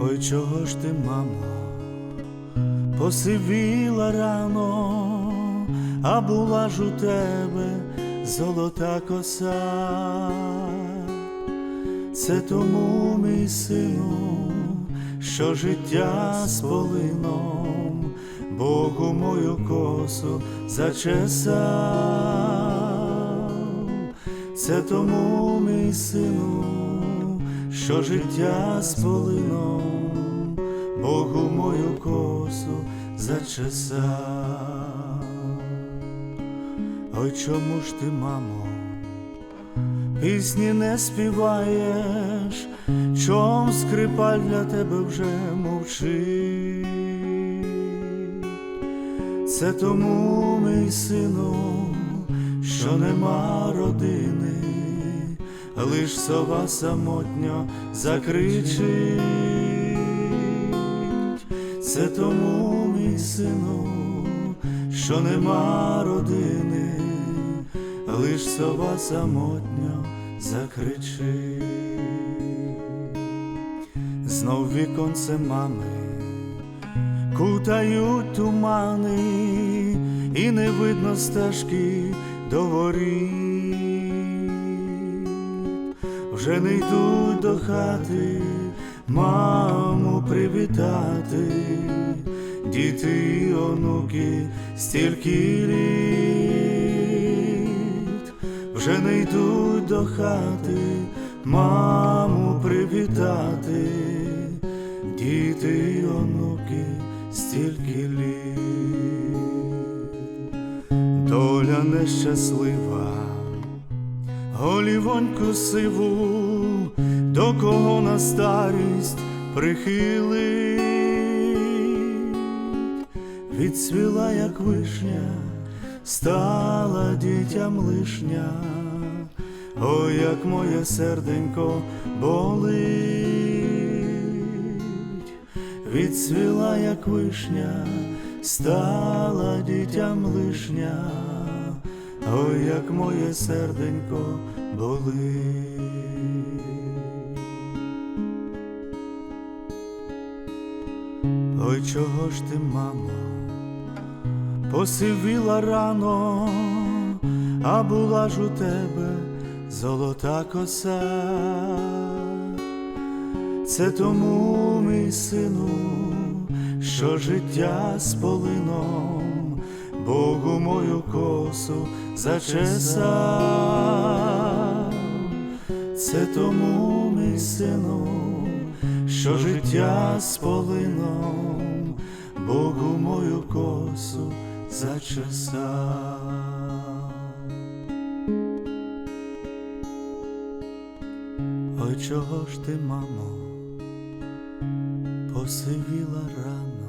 Ой, чого ж ти, мамо, посивіла рано, а була ж у тебе золота коса. Це тому, мій сину, що життя з полином Богу мою косу зачесав. Це тому, мій сину, що життя з полином Богу мою косу зачесав. Ой, чому ж ти, мамо, пісні не співаєш, чом скрипаль для тебе вже мовчить. Це тому, мій сину, що нема родини, лиш сова самотньо закричить. Це тому, мій сину, що нема родини, лиш сова самотньо закричить. Знов віконце мами кутають тумани, і не видно стежки до воріт. Вже не йдуть до хати, маму привітати, діти і онуки стільки літ, вже не йдуть до хати, маму привітати, діти і онуки стільки літ, доля нещаслива, голівоньку сиву, до кого на старість прихилить, відцвіла, як вишня, стала дітям лишня, ой, як моє серденько болить. Відцвіла, як вишня, стала дітям лишня, ой, як моє серденько болить. Ой, чого ж ти, мамо, посивіла рано, а була ж у тебе золота коса. Це тому, мій сину, що життя з полином Богу мою косу зачесав. Це тому, мій сину, що життя з полином Богу мою косу зачесав. Ой, чого ж ти, мамо, посивіла рано?